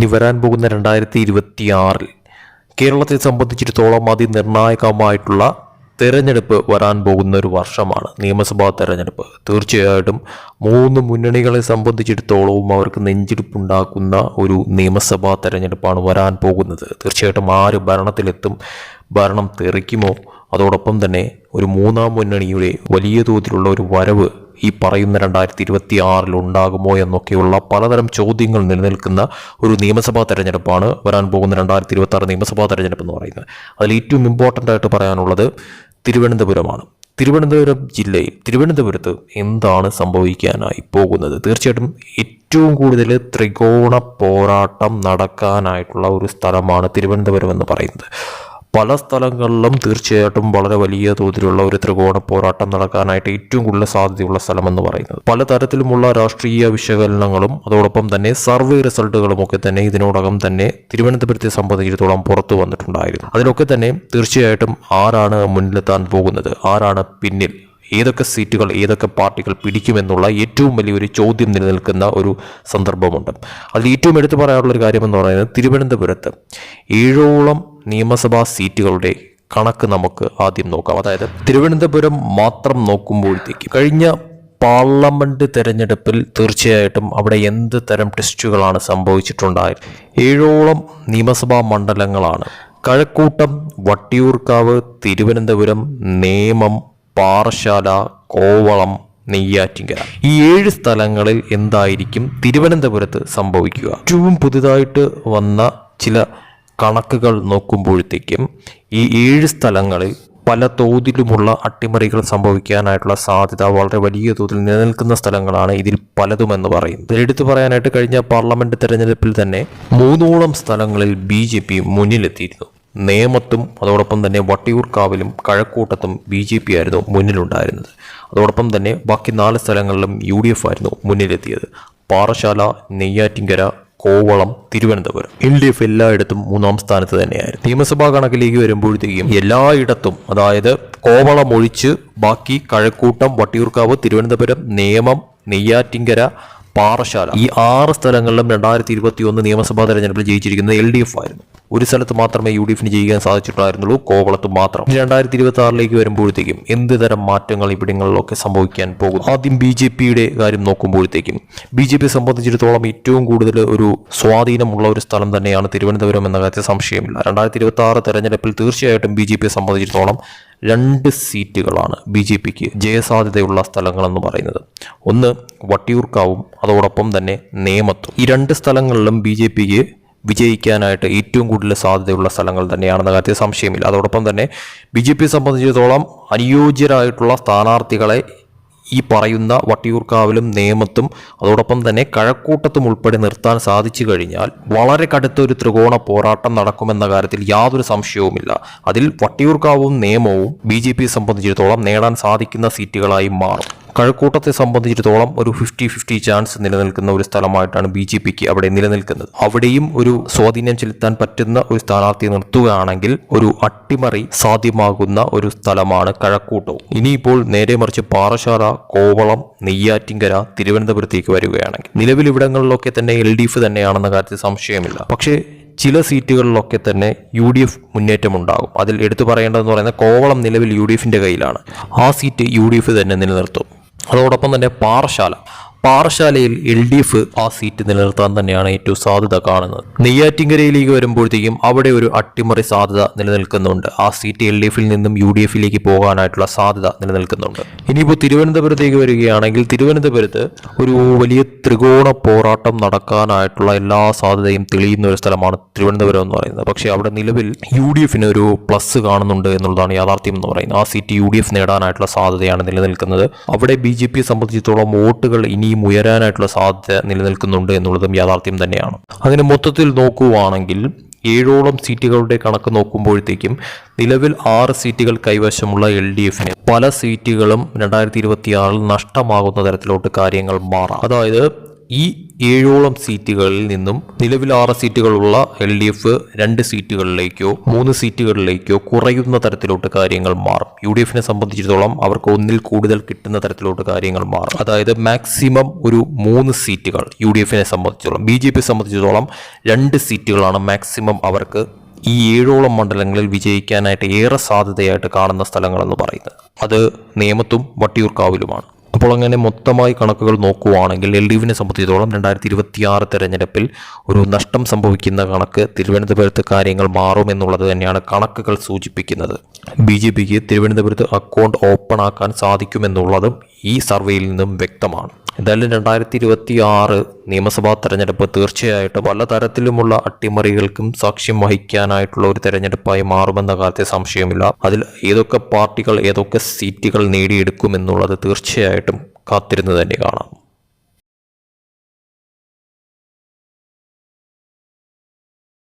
ഇനി വരാൻ പോകുന്ന രണ്ടായിരത്തി ഇരുപത്തി ആറിൽ കേരളത്തെ സംബന്ധിച്ചിടത്തോളം അതിനിർണായകമായിട്ടുള്ള തെരഞ്ഞെടുപ്പ് വരാൻ പോകുന്ന ഒരു വർഷമാണ്. നിയമസഭാ തെരഞ്ഞെടുപ്പ്. തീർച്ചയായിട്ടും മൂന്ന് മുന്നണികളെ സംബന്ധിച്ചിടത്തോളവും അവർക്ക് നെഞ്ചിടിപ്പുണ്ടാക്കുന്ന ഒരു നിയമസഭാ തെരഞ്ഞെടുപ്പാണ് വരാൻ പോകുന്നത്. തീർച്ചയായിട്ടും ആര് ഭരണത്തിലെത്തും ഭരണം തെറിക്കുമോ അതോടൊപ്പം തന്നെ ഒരു മൂന്നാം മുന്നണിയുടെ വലിയ തോതിലുള്ള ഒരു വരവ് ഈ പറയുന്ന രണ്ടായിരത്തി ഇരുപത്തി ആറിൽ ഉണ്ടാകുമോ എന്നൊക്കെയുള്ള പലതരം ചോദ്യങ്ങൾ നിലനിൽക്കുന്ന ഒരു നിയമസഭാ തെരഞ്ഞെടുപ്പാണ് വരാൻ പോകുന്ന രണ്ടായിരത്തി ഇരുപത്തി ആറ് നിയമസഭാ തെരഞ്ഞെടുപ്പ് എന്ന് പറയുന്നത്. അതിൽ ഏറ്റവും ഇമ്പോർട്ടന്റ് ആയിട്ട് പറയാനുള്ളത് തിരുവനന്തപുരമാണ്. തിരുവനന്തപുരം ജില്ലയിൽ തിരുവനന്തപുരത്ത് എന്താണ് സംഭവിക്കാനായി പോകുന്നത്? തീർച്ചയായിട്ടും ഏറ്റവും കൂടുതൽ ത്രികോണ പോരാട്ടം നടക്കാനായിട്ടുള്ള ഒരു സ്ഥലമാണ് തിരുവനന്തപുരം എന്ന് പറയുന്നത്. പല സ്ഥലങ്ങളിലും തീർച്ചയായിട്ടും വളരെ വലിയ തോതിലുള്ള ഒരു ത്രികോണ പോരാട്ടം നടക്കാനായിട്ട് ഏറ്റവും കൂടുതൽ സാധ്യതയുള്ള സ്ഥലമെന്ന് പറയുന്നത്. പലതരത്തിലുമുള്ള രാഷ്ട്രീയ വിശകലനങ്ങളും അതോടൊപ്പം തന്നെ സർവേ റിസൾട്ടുകളും ഒക്കെ തന്നെ ഇതിനോടകം തന്നെ തിരുവനന്തപുരത്തെ സംബന്ധിച്ചിടത്തോളം പുറത്തു വന്നിട്ടുണ്ടായിരുന്നു. അതിലൊക്കെ തന്നെ തീർച്ചയായിട്ടും ആരാണ് മുന്നിലെത്താൻ പോകുന്നത് ആരാണ് പിന്നിൽ ഏതൊക്കെ സീറ്റുകൾ ഏതൊക്കെ പാർട്ടികൾ പിടിക്കുമെന്നുള്ള ഏറ്റവും വലിയൊരു ചോദ്യം നിലനിൽക്കുന്ന ഒരു സന്ദർഭമുണ്ട്. അതിൽ ഏറ്റവും എടുത്തു പറയാനുള്ള ഒരു കാര്യമെന്ന് പറയുന്നത് തിരുവനന്തപുരത്ത് ഏഴോളം നിയമസഭാ സീറ്റുകളുടെ കണക്ക് നമുക്ക് ആദ്യം നോക്കാം. അതായത് തിരുവനന്തപുരം മാത്രം നോക്കുമ്പോഴത്തേക്ക് കഴിഞ്ഞ പാർലമെന്റ് തെരഞ്ഞെടുപ്പിൽ തീർച്ചയായിട്ടും അവിടെ എന്ത് തരം ടെസ്റ്റുകളാണ് സംഭവിച്ചിട്ടുണ്ടായത് ഏഴോളം നിയമസഭാ മണ്ഡലങ്ങളാണ്. കഴക്കൂട്ടം വട്ടിയൂർക്കാവ് തിരുവനന്തപുരം നേമം പാറശാല കോവളം നെയ്യാറ്റിങ്കര. ഈ ഏഴ് സ്ഥലങ്ങളിൽ എന്തായിരിക്കും തിരുവനന്തപുരത്ത് സംഭവിക്കുക? ഏറ്റവും പുതുതായിട്ട് വന്ന ചില കണക്കുകൾ നോക്കുമ്പോഴത്തേക്കും ഈ ഏഴ് സ്ഥലങ്ങളിൽ പല തോതിലുമുള്ള അട്ടിമറികൾ സംഭവിക്കാനായിട്ടുള്ള സാധ്യത വളരെ വലിയ തോതിൽ നിലനിൽക്കുന്ന സ്ഥലങ്ങളാണ് ഇതിൽ പലതുമെന്ന് പറയുന്നത്. എടുത്തു പറയാനായിട്ട് കഴിഞ്ഞ പാർലമെന്റ് തെരഞ്ഞെടുപ്പിൽ തന്നെ മൂന്നോളം സ്ഥലങ്ങളിൽ ബി ജെ പി മുന്നിലെത്തിയിരുന്നു. നേമത്തും അതോടൊപ്പം തന്നെ വട്ടിയൂർക്കാവിലും കഴക്കൂട്ടത്തും ബി ജെ പി ആയിരുന്നു മുന്നിലുണ്ടായിരുന്നത്. അതോടൊപ്പം തന്നെ ബാക്കി നാല് സ്ഥലങ്ങളിലും യു ഡി എഫ് ആയിരുന്നു മുന്നിലെത്തിയത്. Parassala Neyyattinkara Kovalam Thiruvananthapuram. L D F എല്ലായിടത്തും മൂന്നാം സ്ഥാനത്ത് തന്നെയായിരുന്നു. നിയമസഭാ കണക്കിലേക്ക് വരുമ്പോഴത്തേക്കും എല്ലായിടത്തും അതായത് കോവളം ഒഴിച്ച് ബാക്കി കഴക്കൂട്ടം വട്ടിയൂർക്കാവ് തിരുവനന്തപുരം നേമം നെയ്യാറ്റിങ്കര പാറശാല ഈ ആറ് സ്ഥലങ്ങളിലും രണ്ടായിരത്തി ഇരുപത്തി ഒന്ന് നിയമസഭാ തെരഞ്ഞെടുപ്പിൽ ജയിച്ചിരിക്കുന്നത് എൽ ഡി എഫ് ആയിരുന്നു. ഒരു സ്ഥലത്ത് മാത്രമേ യു ഡി എഫിന് ജയിക്കാൻ സാധിച്ചിട്ടുണ്ടായിരുന്നുള്ളൂ കോവളത്ത് മാത്രം. രണ്ടായിരത്തി ഇരുപത്തി ആറിലേക്ക് വരുമ്പോഴത്തേക്കും എന്ത് തരം മാറ്റങ്ങൾ ഇവിടങ്ങളിലൊക്കെ സംഭവിക്കാൻ പോകും ആദ്യം ബി ജെ പിയുടെ കാര്യം നോക്കുമ്പോഴത്തേക്കും ബി ജെ പിയെ സംബന്ധിച്ചിടത്തോളം ഏറ്റവും കൂടുതൽ ഒരു സ്വാധീനമുള്ള ഒരു സ്ഥലം തന്നെയാണ് തിരുവനന്തപുരം എന്ന കാര്യത്തിൽ സംശയമില്ല. രണ്ടായിരത്തി ഇരുപത്തി ആറ് തെരഞ്ഞെടുപ്പിൽ തീർച്ചയായിട്ടും ബി ജെ പിയെ സംബന്ധിച്ചിടത്തോളം രണ്ട് സീറ്റുകളാണ് ബി ജെ പിക്ക് ജയസാധ്യതയുള്ള സ്ഥലങ്ങളെന്ന് പറയുന്നത്. ഒന്ന് വട്ടിയൂർക്കാവും അതോടൊപ്പം തന്നെ നേമത്തും. ഈ രണ്ട് സ്ഥലങ്ങളിലും ബി ജെ പിക്ക് വിജയിക്കാനായിട്ട് ഏറ്റവും കൂടുതൽ സാധ്യതയുള്ള സ്ഥലങ്ങൾ തന്നെയാണെന്ന കാര്യത്തിൽ സംശയമില്ല. അതോടൊപ്പം തന്നെ ബി ജെ പിയെ സംബന്ധിച്ചിടത്തോളം അനുയോജ്യരായിട്ടുള്ള സ്ഥാനാർത്ഥികളെ ഈ പറയുന്ന വട്ടിയൂർക്കാവിലും നേമത്തും അതോടൊപ്പം തന്നെ കഴക്കൂട്ടത്തും ഉൾപ്പെടെ നിർത്താൻ സാധിച്ചു കഴിഞ്ഞാൽ വളരെ കടുത്തൊരു ത്രികോണ പോരാട്ടം നടക്കുമെന്ന കാര്യത്തിൽ യാതൊരു സംശയവുമില്ല. അതിൽ വട്ടിയൂർക്കാവും നേമവും ബി ജെ പിയെ സംബന്ധിച്ചിടത്തോളം നേടാൻ സാധിക്കുന്ന സീറ്റുകളായി മാറും. കഴക്കൂട്ടത്തെ സംബന്ധിച്ചിടത്തോളം ഒരു ഫിഫ്റ്റി ഫിഫ്റ്റി ചാൻസ് നിലനിൽക്കുന്ന ഒരു സ്ഥലമായിട്ടാണ് ബി ജെ പിക്ക് അവിടെ നിലനിൽക്കുന്നത്. അവിടെയും ഒരു സ്വാധീനം ചെലുത്താൻ പറ്റുന്ന ഒരു സ്ഥാനാർത്ഥിയെ നിർത്തുകയാണെങ്കിൽ ഒരു അട്ടിമറി സാധ്യമാകുന്ന ഒരു സ്ഥലമാണ് കഴക്കൂട്ടവും ഇനിയിപ്പോൾ നേരെ മറിച്ച് പാറശാല കോവളം നെയ്യാറ്റിങ്കര തിരുവനന്തപുരത്തേക്ക് വരികയാണെങ്കിൽ. നിലവിൽ ഇവിടങ്ങളിലൊക്കെ തന്നെ എൽ ഡി എഫ് തന്നെയാണെന്ന കാര്യത്തിൽ സംശയമില്ല. പക്ഷേ ചില സീറ്റുകളിലൊക്കെ തന്നെ യു ഡി എഫ് മുന്നേറ്റമുണ്ടാകും. അതിൽ എടുത്തു പറയേണ്ടതെന്ന് പറയുന്നത് കോവളം നിലവിൽ യു ഡി എഫിന്റെ കയ്യിലാണ്. ആ സീറ്റ് യു ഡി എഫ് തന്നെ നിലനിർത്തും. അതോടൊപ്പം തന്നെ പാറശാല പാറശാലയിൽ എൽ ഡി എഫ് ആ സീറ്റ് നിലനിർത്താൻ തന്നെയാണ് ഏറ്റവും സാധ്യത കാണുന്നത്. നെയ്യാറ്റിങ്കരയിലേക്ക് വരുമ്പോഴത്തേക്കും അവിടെ ഒരു അട്ടിമറി സാധ്യത നിലനിൽക്കുന്നുണ്ട്. ആ സീറ്റ് എൽ ഡി എഫിൽ നിന്നും യു ഡി എഫിലേക്ക് പോകാനായിട്ടുള്ള സാധ്യത നിലനിൽക്കുന്നുണ്ട്. ഇനിയിപ്പോൾ തിരുവനന്തപുരത്തേക്ക് വരികയാണെങ്കിൽ തിരുവനന്തപുരത്ത് ഒരു വലിയ ത്രികോണ പോരാട്ടം നടക്കാനായിട്ടുള്ള എല്ലാ സാധ്യതയും തെളിയുന്ന ഒരു സ്ഥലമാണ് തിരുവനന്തപുരം എന്ന് പറയുന്നത്. പക്ഷേ അവിടെ നിലവിൽ യു ഡി എഫിന് ഒരു പ്ലസ് കാണുന്നുണ്ട് എന്നുള്ളതാണ് യാഥാർത്ഥ്യം എന്ന് പറയുന്നത്. ആ സീറ്റ് യു ഡി എഫ് നേടാനായിട്ടുള്ള സാധ്യതയാണ് നിലനിൽക്കുന്നത്. അവിടെ ബി ജെ പിയെ സംബന്ധിച്ചിടത്തോളം വോട്ടുകൾ ഇനിയും ഉയരാനായിട്ടുള്ള സാധ്യത നിലനിൽക്കുന്നുണ്ട് എന്നുള്ളതും യാഥാർത്ഥ്യം തന്നെയാണ്. അങ്ങനെ മൊത്തത്തിൽ നോക്കുവാണെങ്കിൽ ഏഴോളം സീറ്റുകളുടെ കണക്ക് നോക്കുമ്പോഴത്തേക്കും നിലവിൽ ആറ് സീറ്റുകൾ കൈവശമുള്ള എൽ ഡി എഫിന് പല സീറ്റുകളും രണ്ടായിരത്തി ഇരുപത്തിയാറിൽ നഷ്ടമാകുന്ന തരത്തിലോട്ട് കാര്യങ്ങൾ മാറാം. അതായത് ഈ ഏഴോളം സീറ്റുകളിൽ നിന്നും നിലവിൽ ആറ് സീറ്റുകളുള്ള എൽ ഡി എഫ് രണ്ട് സീറ്റുകളിലേക്കോ മൂന്ന് സീറ്റുകളിലേക്കോ കുറയുന്ന തരത്തിലോട്ട് കാര്യങ്ങൾ മാറും. യു ഡി എഫിനെ സംബന്ധിച്ചിടത്തോളം അവർക്ക് ഒന്നിൽ കൂടുതൽ കിട്ടുന്ന തരത്തിലോട്ട് കാര്യങ്ങൾ മാറും. അതായത് മാക്സിമം ഒരു മൂന്ന് സീറ്റുകൾ യു ഡി എഫിനെ സംബന്ധിച്ചിടത്തോളം. ബി ജെ പിയെ സംബന്ധിച്ചിടത്തോളം രണ്ട് സീറ്റുകളാണ് മാക്സിമം അവർക്ക് ഈ ഏഴോളം മണ്ഡലങ്ങളിൽ വിജയിക്കാനായിട്ട് ഏറെ സാധ്യതയായിട്ട് കാണുന്ന സ്ഥലങ്ങളെന്ന് പറയുന്നത്. അത് നേമത്തും വട്ടിയൂർക്കാവിലുമാണ്. അപ്പോൾ അങ്ങനെ മൊത്തമായി കണക്കുകൾ നോക്കുവാണെങ്കിൽ എൽ ഡി എഫിനെ സംബന്ധിച്ചിടത്തോളം രണ്ടായിരത്തി ഇരുപത്തി ആറ് തെരഞ്ഞെടുപ്പിൽ ഒരു നഷ്ടം സംഭവിക്കുന്ന കണക്ക് തിരുവനന്തപുരത്ത് കാര്യങ്ങൾ മാറുമെന്നുള്ളത് തന്നെയാണ് കണക്കുകൾ സൂചിപ്പിക്കുന്നത്. ബി ജെ പിക്ക് തിരുവനന്തപുരത്ത് അക്കൗണ്ട് ഓപ്പൺ ആക്കാൻ സാധിക്കുമെന്നുള്ളതും ഈ സർവേയിൽ നിന്നും വ്യക്തമാണ്. എന്തായാലും രണ്ടായിരത്തി ഇരുപത്തി ആറ് നിയമസഭാ തെരഞ്ഞെടുപ്പ് തീർച്ചയായിട്ടും പല തരത്തിലുമുള്ള അട്ടിമറികൾക്കും സാക്ഷ്യം വഹിക്കാനായിട്ടുള്ള ഒരു തെരഞ്ഞെടുപ്പായി മാറുമെന്ന കാര്യത്തിൽ സംശയമില്ല അതിൽ ഏതൊക്കെ പാർട്ടികൾ ഏതൊക്കെ സീറ്റുകൾ നേടിയെടുക്കുമെന്നുള്ളത് തീർച്ചയായിട്ടും കാത്തിരുന്ന് തന്നെ കാണാം.